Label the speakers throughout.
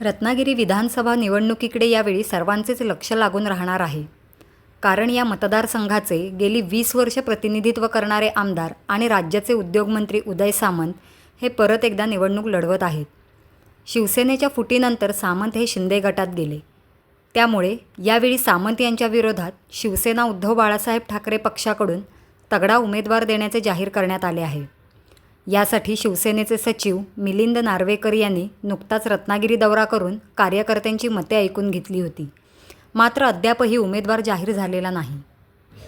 Speaker 1: रत्नागिरी विधानसभा निवडणुकीकडे यावेळी सर्वांचेच लक्ष लागून राहणार आहे. कारण या मतदारसंघाचे गेली वीस वर्ष प्रतिनिधित्व करणारे आमदार आणि राज्याचे उद्योगमंत्री उदय सामंत हे परत एकदा निवडणूक लढवत आहेत. शिवसेनेच्या फुटीनंतर सामंत हे शिंदे गटात गेले. त्यामुळे यावेळी सामंत यांच्या विरोधात शिवसेना उद्धव बाळासाहेब ठाकरे पक्षाकडून तगडा उमेदवार देण्याचे जाहीर करण्यात आले आहे. यासाठी शिवसेनेचे सचिव मिलिंद नार्वेकर यांनी नुकताच रत्नागिरी दौरा करून कार्यकर्त्यांची मते ऐकून घेतली होती. मात्र अद्यापही उमेदवार जाहीर झालेला नाही.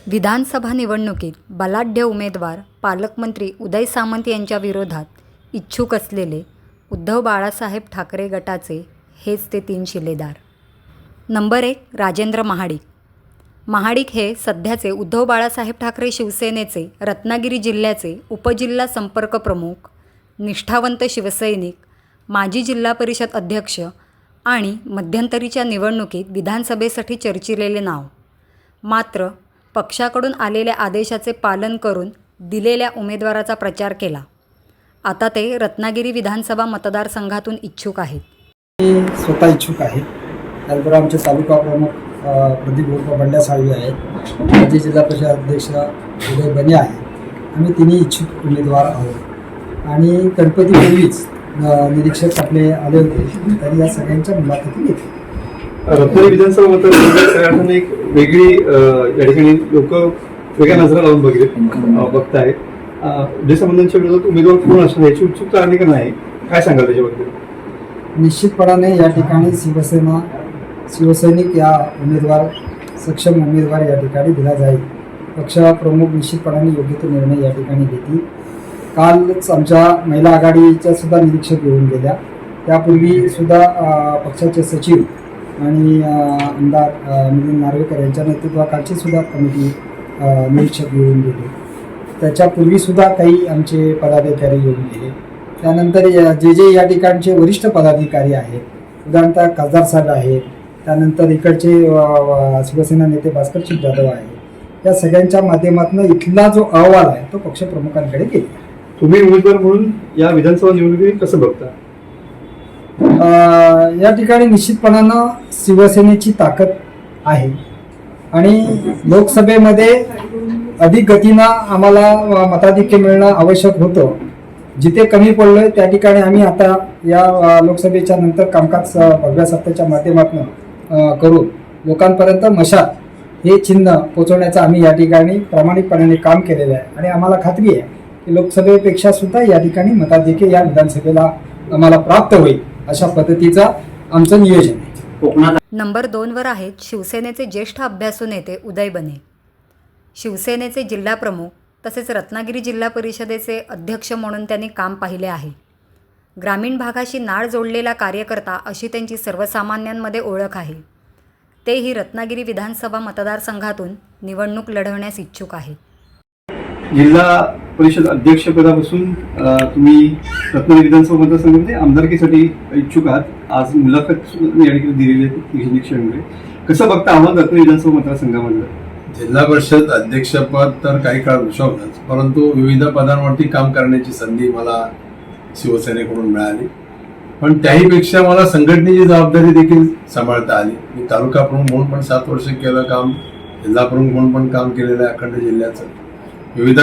Speaker 1: विधानसभा निवडणुकीत बलाढ्य उमेदवार पालकमंत्री उदय सामंत यांच्या विरोधात इच्छुक असलेले उद्धव बाळासाहेब ठाकरे गटाचे हेच ते तीन शिलेदार. नंबर एक राजेंद्र महाडिक. महाडिक हे सध्याचे उद्धव बाळासाहेब ठाकरे शिवसेनेचे रत्नागिरी जिल्ह्याचे उपजिल्हा संपर्क प्रमुख निष्ठावंत शिवसैनिक माजी जिल्हा परिषद अध्यक्ष आणि मध्यंतरीच्या निवडणुकीत विधानसभेसाठी चर्चिलेले नाव. मात्र पक्षाकडून आलेल्या आदेशाचे पालन करून दिलेल्या उमेदवाराचा प्रचार केला. आता ते रत्नागिरी विधानसभा मतदारसंघातून इच्छुक आहेत.
Speaker 2: मी स्वतः इच्छुक आहे. त्याचबरोबर आमचे तालुका प्रमुख प्रदीप उर्फ बंड्या साळवी आहेत. माजी जिल्हा परिषद अध्यक्ष उदय बने आहेत. आम्ही तिन्ही इच्छुक उमेदवार आहोत. आणि गणपतीपूर्वीच निरीक्षक आपले आले होते. त्यांनी या सगळ्यांच्या मुलाखती घेतल्या.
Speaker 3: रत्नागिरी विधानसभा मतदारसंघात सगळ्या अर्थाने एक वेगळी या ठिकाणी लोक वेगळ्या नजरा लावून बघित बघतायत. अं, उदय संबंधांच्या विरोधात उमेदवार कोण असणार याची उत्सुकता अनेक नाही? काय सांगाल त्याच्याबद्दल?
Speaker 2: निश्चितपणाने या ठिकाणी शिवसेना शिवसैनिक या उमेदवार सक्षम उमेदवार या ठिकाणी दिला जाईल. पक्षप्रमुख निश्चितपणाने योग्य तो निर्णय या ठिकाणी घेतील. कालच आमच्या महिला आघाडीच्या सुद्धा निरीक्षक येऊन गेल्या. त्यापूर्वी सुद्धा पक्षाचे सचिव आणि आमदार मिलिंद नार्वेकर यांच्या नेतृत्वाखालची सुद्धा कमिटी निरीक्षक येऊन गेले. त्याच्यापूर्वी सुद्धा काही आमचे पदाधिकारी येऊन गेले. त्यानंतर या- जे जे या ठिकाणचे वरिष्ठ पदाधिकारी आहेत उदाहरणतः खासदार साहेब आहेत त्यानंतर इकडचे शिवसेना नेते भास्करसिंग जाधव आहेत या सगळ्यांच्या माध्यमातून इथला जो अहवाल आहे तो पक्षप्रमुखांकडे गेला.
Speaker 3: तुम्ही उमेदवार म्हणून या विधानसभा निवडणुकीत कसं बघता?
Speaker 2: या ठिकाणी निश्चितपणानं शिवसेनेची ताकद आहे. आणि लोकसभेमध्ये अधिक गतीनं आम्हाला मताधिक्य मिळणं आवश्यक होतं. जिथे कमी पडलोय त्या ठिकाणी आम्ही आता या लोकसभेच्या नंतर कामकाज भगव्या सत्तेच्या माध्यमातून करून लोकांपर्यंत मशाल हे चिन्ह पोचवण्याचं आम्ही या ठिकाणी प्रामाणिकपणाने काम केलेलं आहे. आणि आम्हाला खात्री आहे की लोकसभेपेक्षा सुद्धा या ठिकाणी मताधिक्य या विधानसभेला आम्हाला प्राप्त होईल अशा पद्धतीचं आमचं नियोजन आहे.
Speaker 1: नंबर दोनवर आहेत शिवसेनेचे ज्येष्ठ अभ्यासू नेते उदय बने. शिवसेनेचे जिल्हाप्रमुख तसेच रत्नागिरी जिल्हा परिषदेचे अध्यक्ष म्हणून त्यांनी काम पाहिले आहे. ग्रामीण भागाशी नाळ जोडलेला कार्यकर्ता अशी त्यांची सर्वसामान्यांमध्ये ओळख आहे. तेही रत्नागिरी विधानसभा मतदारसंघातून निवडणूक लढवण्यास इच्छुक आहेत
Speaker 3: जिल्हा परिषद अध्यक्षपदापासून तुम्ही रत्नागिरी विधानसभा मतदारसंघामध्ये आमदारकीसाठी इच्छुक आहात. आज मुलाखत या ठिकाणी दिलेली आहे कसं बघता आव्हान रत्नागिरी विधानसभा मतदारसंघामधलं?
Speaker 4: जिल्हा परिषद अध्यक्षपद तर काही काळ भूषवलंच परंतु विविध पदांवरती काम करण्याची संधी मला शिवसेनेकडून मिळाली. पण त्याहीपेक्षा मला संघटनेची जबाबदारी देखील सांभाळता आली. मी तालुका प्रमुख म्हणून पण सात वर्ष केलं काम जिल्हा प्रमुख म्हणून पण काम केलेलं आहे अखंड जिल्ह्याचं. विविध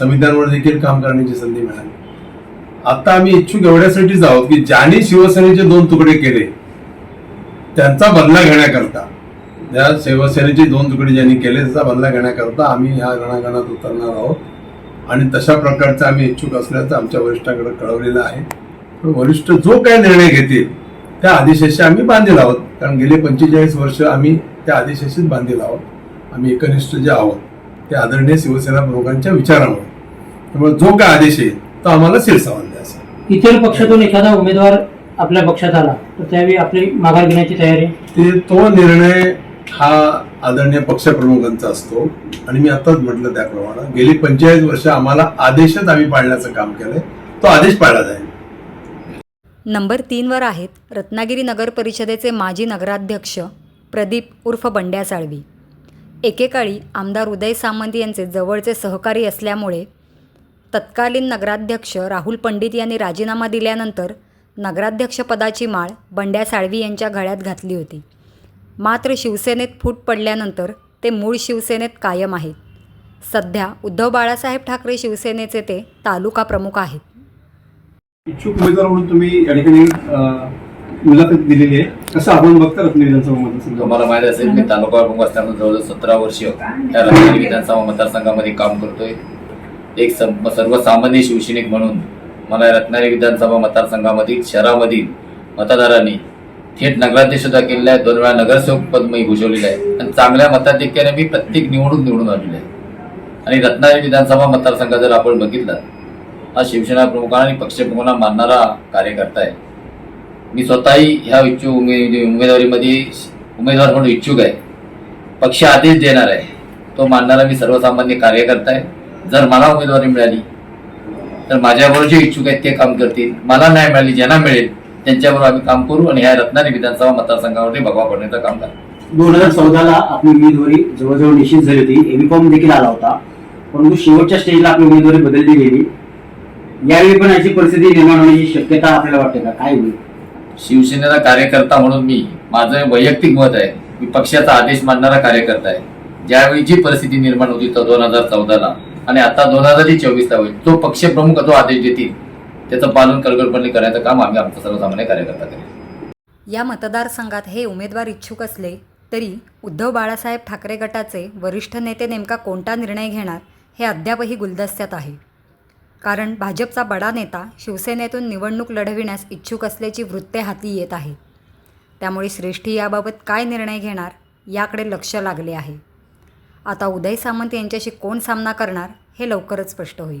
Speaker 4: समित्यांवर देखील काम करण्याची संधी मिळाली. आता आम्ही इच्छुक एवढ्यासाठीच आहोत की ज्यांनी शिवसेनेचे दोन तुकडे केले त्यांचा बदला घेण्याकरता त्या शिवसेनेचे दोन तुकडे ज्यांनी केले त्याचा बदला घेण्याकरता आम्ही ह्या रणांगणात उतरणार आहोत. आणि तशा प्रकारचं आम्ही इच्छुक असल्याचं आमच्या वरिष्ठांकडे कळवलेलं आहे. वरिष्ठ जो काय निर्णय घेतील त्या आदेशाशी आम्ही बांधील आहोत. कारण गेले पंचेचाळीस वर्ष आम्ही त्या आदेशाशीच बांधील आहोत. आम्ही एकनिष्ठ जे आहोत ते आदरणीय शिवसेना प्रमुखांच्या विचारामुळे. त्यामुळे जो काय आदेश येईल तो आम्हाला शिरसावून द्यायचा
Speaker 5: इतर पक्षातून एखादा उमेदवार आपल्या पक्षात आला तर त्यावेळी आपली माघार घेण्याची तयारी?
Speaker 4: ते तो निर्णय हा आदरणीय पक्षप्रमुखांचा असतो. आणि मी आताच म्हटलं त्याप्रमाणे गेली पंचेचाळीस वर्ष आम्हाला आदेशच आम्ही पाळण्याचं काम केलंय. तो आदेश पाळला जाईल.
Speaker 1: नंबर तीनवर आहेत रत्नागिरी नगर परिषदेचे माजी नगराध्यक्ष प्रदीप उर्फ बंड्या साळवी एकेकाळी आमदार उदय सामंत यांचे जवळचे सहकारी असल्यामुळे तत्कालीन नगराध्यक्ष राहुल पंडित यांनी राजीनामा दिल्यानंतर नगराध्यक्षपदाची माळ बंड्या साळवी यांच्या गळ्यात घातली होती. मात्र शिवसेनेत फूट पडल्यानंतर ते मूळ शिवसेनेत कायम आहेत. सध्या उद्धव बाळासाहेब ठाकरे शिवसेनेचे ते तालुका प्रमुख आहेत.
Speaker 3: इच्छुक उमेदवार म्हणून तुम्ही या ठिकाणी मुलाखत दिलेली आहे. कसं आव्हान बघता रत्न विधानसभा मतदारसंघ?
Speaker 6: तुम्हाला माहिती असेल मी तालुका प्रमुख असताना जवळजवळ सतरा वर्ष त्या रत्नागिरी विधानसभा मतदारसंघामध्ये काम करतोय. एक सम- सर्वसामान्य शिवसैनिक म्हणून मला रत्नागिरी विधानसभा मतदारसंघामधील शहरामधील मतदारांनी थेट नगराध्यक्ष सुद्धा केलेला आहे. दोन वेळा नगरसेवक पद मी भूषवलेलं आहे. आणि चांगल्या मताधिक्याने मी प्रत्येक निवडून निवडून आलेलो आहे. आणि रत्नागिरी विधानसभा मतदारसंघ जर आपण बघितला हा शिवसेना प्रमुखांना आणि पक्षप्रमुखांना मानणारा कार्यकर्ता आहे. मी स्वतःही ह्या इच्छुक उमेद उमेदवारीमध्ये उमेदवार म्हणून इच्छुक आहे. पक्ष आदेश देणार आहे. तो मानणारा मी सर्वसामान्य कार्यकर्ता आहे. जर मला उमेदवारी मिळाली तर माझ्याबरोबर जे इच्छुक आहेत ते काम करतील. मला नाही मिळाली ज्यांना मिळेल त्यांच्याबरोबर आम्ही काम करू आणि ह्या रत्नागिरी विधानसभा मतदारसंघामध्ये भगवा पडण्याचं काम करू.
Speaker 7: दोन हजार चौदाला आपली उमेदवारी जवळजवळ निश्चित झाली होती. एबी फॉर्म देखील आला होता. परंतु शेवटच्या स्टेजला आपली उमेदवारी बदलली गेली. यावेळी पण याची परिस्थिती निर्माण होण्याची शक्यता आपल्याला वाटते का? काय होईल?
Speaker 6: शिवसेनेचा कार्यकर्ता म्हणून मी माझं वैयक्तिक मत आहे मी पक्षाचा आदेश मानणारा कार्यकर्ता आहे. ज्यावेळी जी परिस्थिती निर्माण होती तो दोन हजार चौदाला. आणि आता दोन हजार चोवीसला होईल. तो पक्षप्रमुख जो आदेश देतील. त्याचं पालन कळकळपणे करायचं काम आम्ही आमचा सर्वसामान्य कार्यकर्ता करेल
Speaker 1: या मतदारसंघात हे उमेदवार इच्छुक असले तरी उद्धव बाळासाहेब ठाकरे गटाचे वरिष्ठ नेते नेमका कोणता निर्णय घेणार हे अद्यापही गुलदस्त्यात आहे. कारण भाजपचा बडा नेता शिवसेनेतून निवडणूक लढविण्यास इच्छुक असल्याची वृत्ते हाती येत आहे. त्यामुळे श्रेष्ठी याबाबत काय निर्णय घेणार याकडे लक्ष लागले आहे. आता उदय सामंत यांच्याशी कोण सामना करणार हे लवकरच स्पष्ट होईल.